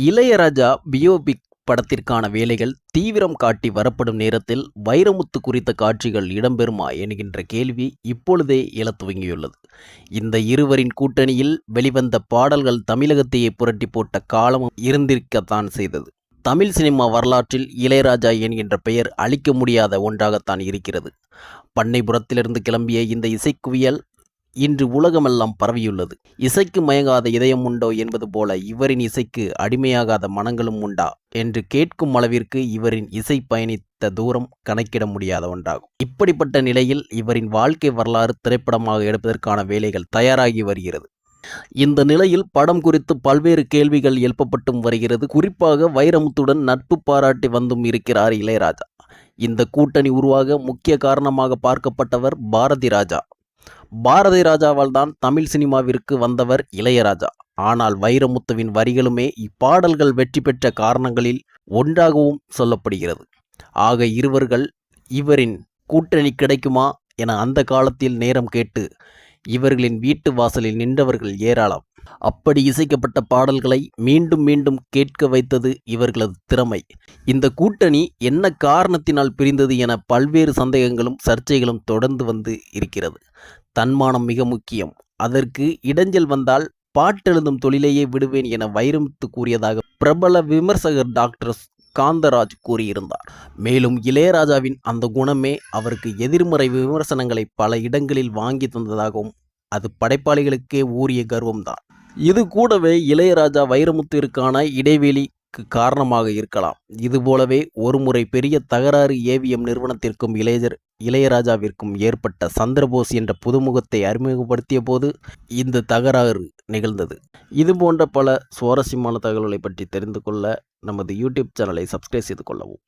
இளையராஜா பியோபிக் படத்திற்கான வேலைகள் தீவிரம் காட்டி வரப்படும் நேரத்தில் வைரமுத்து குறித்த காட்சிகள் இடம்பெறுமா என்கின்ற கேள்வி இப்பொழுதே எழ துவங்கியுள்ளது. இந்த இருவரின் கூட்டணியில் வெளிவந்த பாடல்கள் தமிழகத்தையே புரட்டி போட்ட காலமும் இருந்திருக்கத்தான் செய்தது. தமிழ் சினிமா வரலாற்றில் இளையராஜா என்கின்ற பெயர் அழிக்க முடியாத ஒன்றாகத்தான் இருக்கிறது. பண்ணைபுரத்திலிருந்து கிளம்பிய இந்த இசைக்குவியல் இன்று உலகமெல்லாம் பரவியுள்ளது. இசைக்கு மயங்காத இதயம் உண்டோ என்பது போல இவரின் இசைக்கு அடிமையாகாத மனங்களும் உண்டா என்று கேட்கும் அளவிற்கு இவரின் இசை பயணித்த தூரம் கணக்கிட முடியாத ஒன்றாகும். இப்படிப்பட்ட நிலையில் இவரின் வாழ்க்கை வரலாறு திரைப்படமாக எடுப்பதற்கான வேலைகள் தயாராகி வருகிறது. இந்த நிலையில் படம் குறித்து பல்வேறு கேள்விகள் எழுப்பப்பட்டும் வருகிறது. குறிப்பாக வைரமுத்துடன் நட்பு பாராட்டி வந்தும் இருக்கிறார் இளையராஜா. இந்த கூட்டணி உருவாக முக்கிய காரணமாக பார்க்கப்பட்டவர் பாரதி ராஜா. பாரதி ராஜாவால் தான் தமிழ் சினிமாவிற்கு வந்தவர் இளையராஜா. ஆனால் வைரமுத்துவின் வரிகளுமே இப்பாடல்கள் வெற்றி பெற்ற காரணங்களில் ஒன்றாகவும் சொல்லப்படுகிறது. ஆக இருவர்கள் இவரின் கூட்டணி கிடைக்குமா என அந்த காலத்தில் நேரம் கேட்டு இவர்களின் வீட்டு வாசலில் நின்றவர்கள் ஏராளம். அப்படி இசைக்கப்பட்ட பாடல்களை மீண்டும் மீண்டும் கேட்க வைத்தது இவர்களது திறமை. இந்த கூட்டணி என்ன காரணத்தினால் பிரிந்தது என பல்வேறு சந்தேகங்களும் சர்ச்சைகளும் தொடர்ந்து வந்து இருக்கிறது. தன்மானம் மிக முக்கியம். அதற்கு இடைஞ்சல் வந்தால் பாட்டெழுதும் தொழிலையே விடுவேன் என வைரமுத்து கூறியதாக பிரபல விமர்சகர் டாக்டர் காந்தராஜ் கூறியிருந்தார். மேலும் இளையராஜாவின் அந்த குணமே அவருக்கு எதிர்மறை விமர்சனங்களை பல இடங்களில் வாங்கி தந்ததாகவும் அது படைப்பாளிகளுக்கே ஊறிய கர்வம்தான். இது கூடவே இளையராஜா வைரமுத்திற்கான இடைவெளிக்கு காரணமாக இருக்கலாம். இதுபோலவே ஒருமுறை பெரிய தகராறு ஏவிஎம் நிறுவனத்திற்கும் இளையர் இளையராஜாவிற்கும் ஏற்பட்ட சந்திரபோஸ் என்ற புதுமுகத்தை அறிமுகப்படுத்திய போது இந்த தகராறு நிகழ்ந்தது. இது போன்ற பல சுவாரஸ்யமான தகவல்களை பற்றி தெரிந்து கொள்ள நமது யூடியூப் சேனலை சப்ஸ்கிரைப் செய்து கொள்ளவும்.